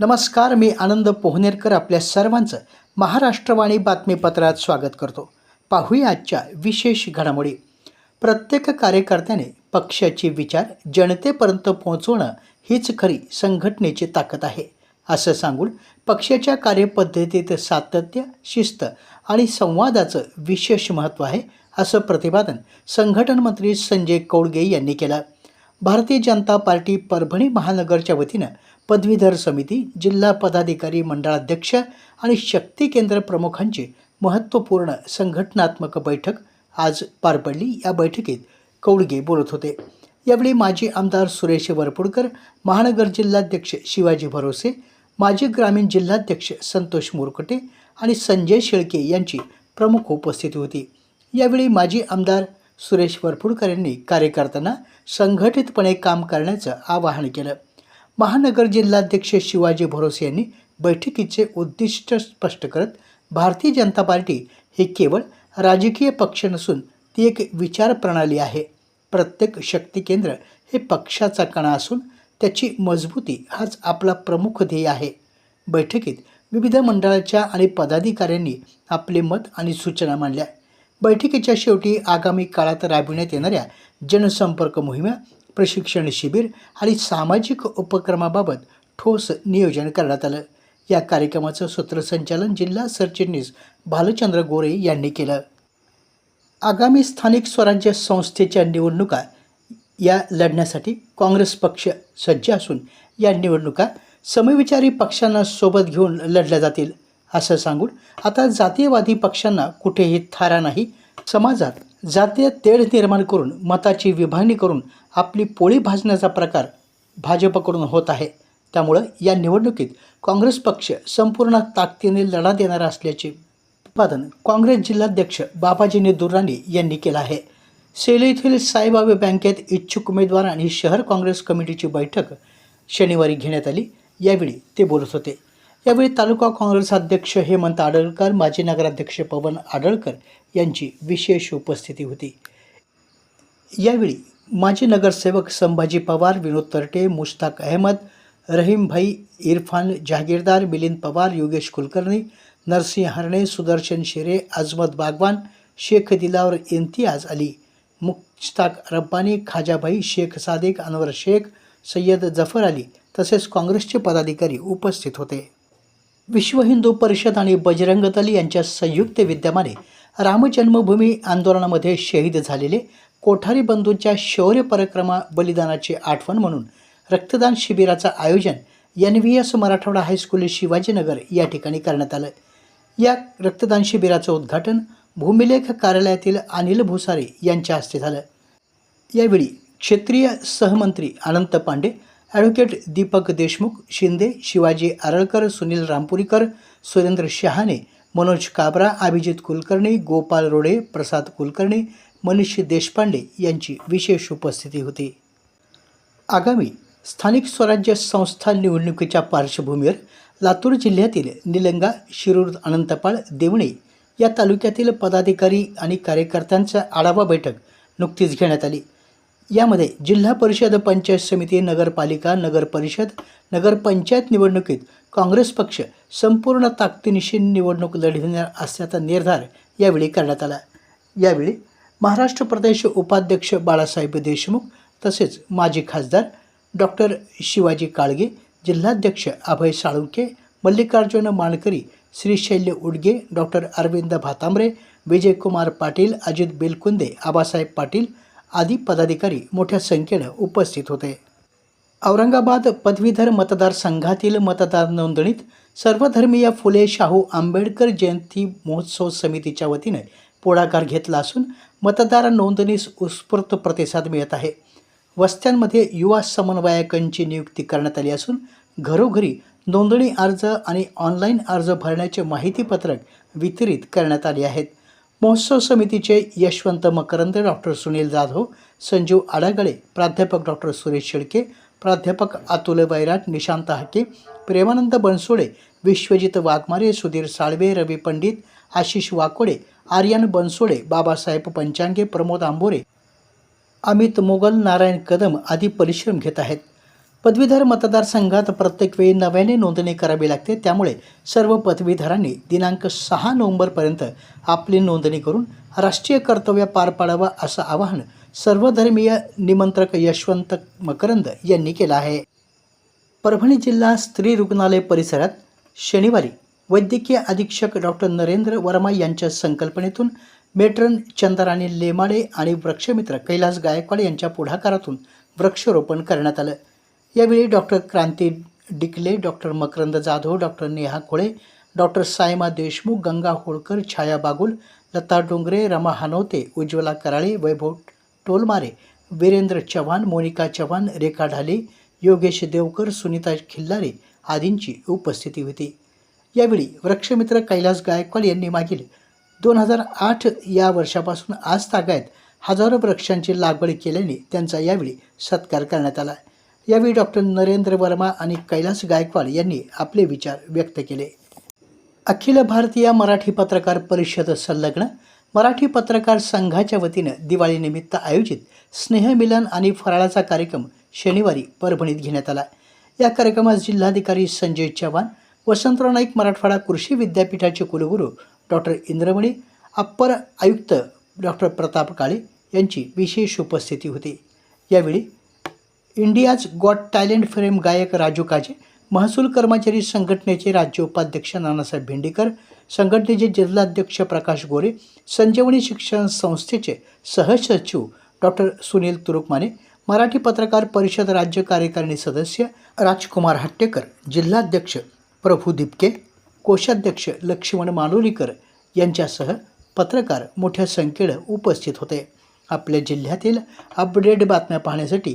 नमस्कार मी आनंद पोहनेरकर आपल्या सर्वांचं महाराष्ट्रवाणी बातमीपत्रात स्वागत करतो. पाहूया आजच्या विशेष घडामोडी. प्रत्येक कार्यकर्त्याने पक्षाचे विचार जनतेपर्यंत पोहोचवणं हीच खरी संघटनेची ताकद आहे असं सांगून पक्षाच्या कार्यपद्धतीत सातत्य शिस्त आणि संवादाचं विशेष महत्त्व आहे असं प्रतिपादन संघटन मंत्री संजय कौडगे यांनी केलं. भारतीय जनता पार्टी परभणी महानगरच्या वतीनं पदवीधर समिती जिल्हा पदाधिकारी मंडळाध्यक्ष आणि शक्ती केंद्र प्रमुखांची महत्त्वपूर्ण संघटनात्मक बैठक आज पार पडली. या बैठकीत कौडगे बोलत होते. यावेळी माजी आमदार सुरेश वरपुडकर महानगर जिल्हाध्यक्ष शिवाजी भरोसे माजी ग्रामीण जिल्हाध्यक्ष संतोष मोरकटे आणि संजय शेळके यांची प्रमुख उपस्थिती होती. यावेळी माजी आमदार सुरेश वरपुडकर यांनी कार्यकर्त्यांना संघटितपणे काम करण्याचं आवाहन केलं. महानगर जिल्हाध्यक्ष शिवाजी भरोसे यांनी बैठकीचे उद्दिष्ट स्पष्ट करत भारतीय जनता पार्टी ही केवळ राजकीय पक्ष नसून ती एक विचार प्रणाली आहे. प्रत्येक शक्ती केंद्र हे पक्षाचा कणा असून त्याची मजबूती हाच आपला प्रमुख ध्येय आहे. बैठकीत विविध मंडळाच्या आणि पदाधिकाऱ्यांनी आपले मत आणि सूचना मांडल्या. बैठकीच्या शेवटी आगामी काळात राबविण्यात येणाऱ्या जनसंपर्क मोहिमा प्रशिक्षण शिबिर आणि सामाजिक उपक्रमाबाबत ठोस नियोजन करण्यात आलं. या कार्यक्रमाचं सूत्रसंचालन जिल्हा सरचिटणीस भालचंद्र गोरे यांनी केलं. आगामी स्थानिक स्वराज्य संस्थेच्या निवडणुका या लढण्यासाठी काँग्रेस पक्ष सज्ज असून या निवडणुका समविचारी पक्षांना सोबत घेऊन लढल्या जातील असं सांगून आता जातीयवादी पक्षांना कुठेही थारा नाही समाजात जातीय तेढ निर्माण करून मताची विभागणी करून आपली पोळी भाजण्याचा प्रकार भाजपकडून होत आहे. त्यामुळं या निवडणुकीत काँग्रेस पक्ष संपूर्ण ताकदीने लढा देणार असल्याचे प्रतिपादन काँग्रेस जिल्हाध्यक्ष बाबाजी दुर्राणी यांनी केलं आहे. सेलू येथील साईबाबा बँकेत इच्छुक उमेदवार आणि शहर काँग्रेस कमिटीची बैठक शनिवारी घेण्यात आली. यावेळी ते बोलत होते. यावेळी तालुका काँग्रेस अध्यक्ष हेमंत आडळकर माजी नगराध्यक्ष पवन आडळकर यांची विशेष उपस्थिती होती. यावेळी माजी नगरसेवक संभाजी पवार विनोद तरटे मुश्ताक अहमद रहीमभाई इरफान जहागीरदार मिलिंद पवार योगेश कुलकर्णी नरसिंह हरणे सुदर्शन शेरे अजमत बागवान शेख दिलावर इम्तियाज अली मुश्ताक रब्बानी खाजाभाई शेख सादिक अनवर शेख सय्यद जफर अली तसेच काँग्रेसचे पदाधिकारी उपस्थित होते. विश्व हिंदू परिषद आणि बजरंग दल यांच्या संयुक्त विद्यमाने रामजन्मभूमी आंदोलनामध्ये शहीद झालेले कोठारी बंधूंच्या शौर्य पराक्रमा बलिदानाची आठवण म्हणून रक्तदान शिबिराचं आयोजन N V S Marathwada high school Shivajinagar या ठिकाणी करण्यात आलं. या रक्तदान शिबिराचं उद्घाटन भूमिलेख कार्यालयातील अनिल भुसारे यांच्या हस्ते झालं. यावेळी क्षेत्रीय सहमंत्री अनंत पांडे ॲडव्होकेट दीपक देशमुख शिंदे शिवाजी आरळकर सुनील रामपुरीकर सुरेंद्र शहाणे मनोज काबरा अभिजित कुलकर्णी गोपाल रोडे प्रसाद कुलकर्णी मनीष देशपांडे यांची विशेष उपस्थिती होती. आगामी स्थानिक स्वराज्य संस्था निवडणुकीच्या पार्श्वभूमीवर लातूर जिल्ह्यातील निलंगा शिरूर अनंतपाळ देवणे या तालुक्यातील पदाधिकारी आणि कार्यकर्त्यांचा आढावा बैठक नुकतीच घेण्यात आली. यामध्ये जिल्हा परिषद पंचायत समिती नगरपालिका नगरपरिषद नगरपंचायत निवडणुकीत काँग्रेस पक्ष संपूर्ण ताकदीनिशी निवडणूक लढविणार असल्याचा निर्धार यावेळी करण्यात आला. यावेळी महाराष्ट्र प्रदेश उपाध्यक्ष बाळासाहेब देशमुख तसेच माजी खासदार डॉक्टर शिवाजी काळगे जिल्हाध्यक्ष अभय साळुंके मल्लिकार्जुन मानकरी श्रीशैल्य उडगे डॉक्टर अरविंद भातांबरे विजयकुमार पाटील अजित बेलकुंदे आबासाहेब पाटील आदी पदाधिकारी मोठ्या संख्येनं उपस्थित होते. औरंगाबाद पदवीधर मतदारसंघातील मतदार नोंदणीत सर्वधर्मीय फुले शाहू आंबेडकर जयंती महोत्सव समितीच्या वतीने पुढाकार घेतला असून मतदार नोंदणीस उत्स्फूर्त प्रतिसाद मिळत आहे. वस्त्यांमध्ये युवा समन्वयकांची नियुक्ती करण्यात आली असून घरोघरी नोंदणी अर्ज आणि ऑनलाईन अर्ज भरण्याचे माहितीपत्रक वितरित करण्यात आले आहेत. महोत्सव समितीचे यशवंत मकरंद डॉक्टर सुनील जाधव संजीव आडागळे प्राध्यापक डॉक्टर सुरेश शेळके प्राध्यापक अतुल बैराट निशांत हाके प्रेमानंद बनसोडे विश्वजित वाघमारे सुधीर साळवे रवी पंडित आशिष वाकोडे आर्यन बनसोडे बाबासाहेब पंचांगे प्रमोद आंबोरे अमित मोगल नारायण कदम आदी परिश्रम घेत आहेत. पदवीधर मतदारसंघात प्रत्येक वेळी नव्याने नोंदणी करावी लागते. त्यामुळे सर्व पदवीधरांनी दिनांक सहा नोव्हेंबरपर्यंत आपली नोंदणी करून राष्ट्रीय कर्तव्य पार पाडावं असं आवाहन सर्वधर्मीय निमंत्रक यशवंत मकरंद यांनी केलं आहे. परभणी जिल्हा स्त्री रुग्णालय परिसरात शनिवारी वैद्यकीय अधीक्षक डॉक्टर नरेंद्र वर्मा यांच्या संकल्पनेतून मेट्रन चंद्राणी लेमाडे आणि वृक्षमित्र कैलास गायकवाड यांच्या पुढाकारातून वृक्षारोपण करण्यात आलं. यावेळी doctor Kranti Dikle doctor Makarand Jadhav doctor Neha Khole doctor Saima Deshmukh Ganga Holkar Chhaya Bagul Lata Dongre Rama Hanwate Ujjwala Karale Vaibhav Tolmare Virendra Chavan Monika Chavan Rekha Dhale Yogesh Deokar Sunita Khillare आदींची उपस्थिती होती. यावेळी वृक्षमित्र कैलास गायकवाड यांनी मागील दोन हजार आठ या वर्षापासून आज तागायत हजारो वृक्षांची लागवड केल्याने त्यांचा यावेळी सत्कार करण्यात आला. यावेळी डॉक्टर नरेंद्र वर्मा आणि कैलास गायकवाड यांनी आपले विचार व्यक्त केले. अखिल भारतीय मराठी पत्रकार परिषद संलग्न मराठी पत्रकार संघाच्या वतीनं दिवाळीनिमित्त आयोजित स्नेहमिलन आणि फराळाचा कार्यक्रम शनिवारी परभणीत घेण्यात आला. या कार्यक्रमात जिल्हाधिकारी संजय चव्हाण वसंतराव नाईक मराठवाडा कृषी विद्यापीठाचे कुलगुरू डॉक्टर इंद्रमणी अप्पर आयुक्त डॉक्टर प्रताप काळे यांची विशेष उपस्थिती होती. यावेळी इंडियाज गॉट टॅलेंट फ्रेम गायक राजू काजे महसूल कर्मचारी संघटनेचे राज्य उपाध्यक्ष नानासाहेब भेंडीकर संघटनेचे जिल्हाध्यक्ष प्रकाश गोरे संजीवनी शिक्षण संस्थेचे सहसचिव डॉक्टर सुनील तुरुकमाने मराठी पत्रकार परिषद राज्य कार्यकारिणी सदस्य राजकुमार हट्टेकर जिल्हाध्यक्ष प्रभू दिपके कोषाध्यक्ष लक्ष्मण मालोलीकर यांच्यासह पत्रकार मोठ्या संख्येनं उपस्थित होते. आपल्या जिल्ह्यातील अपडेट बातम्या पाहण्यासाठी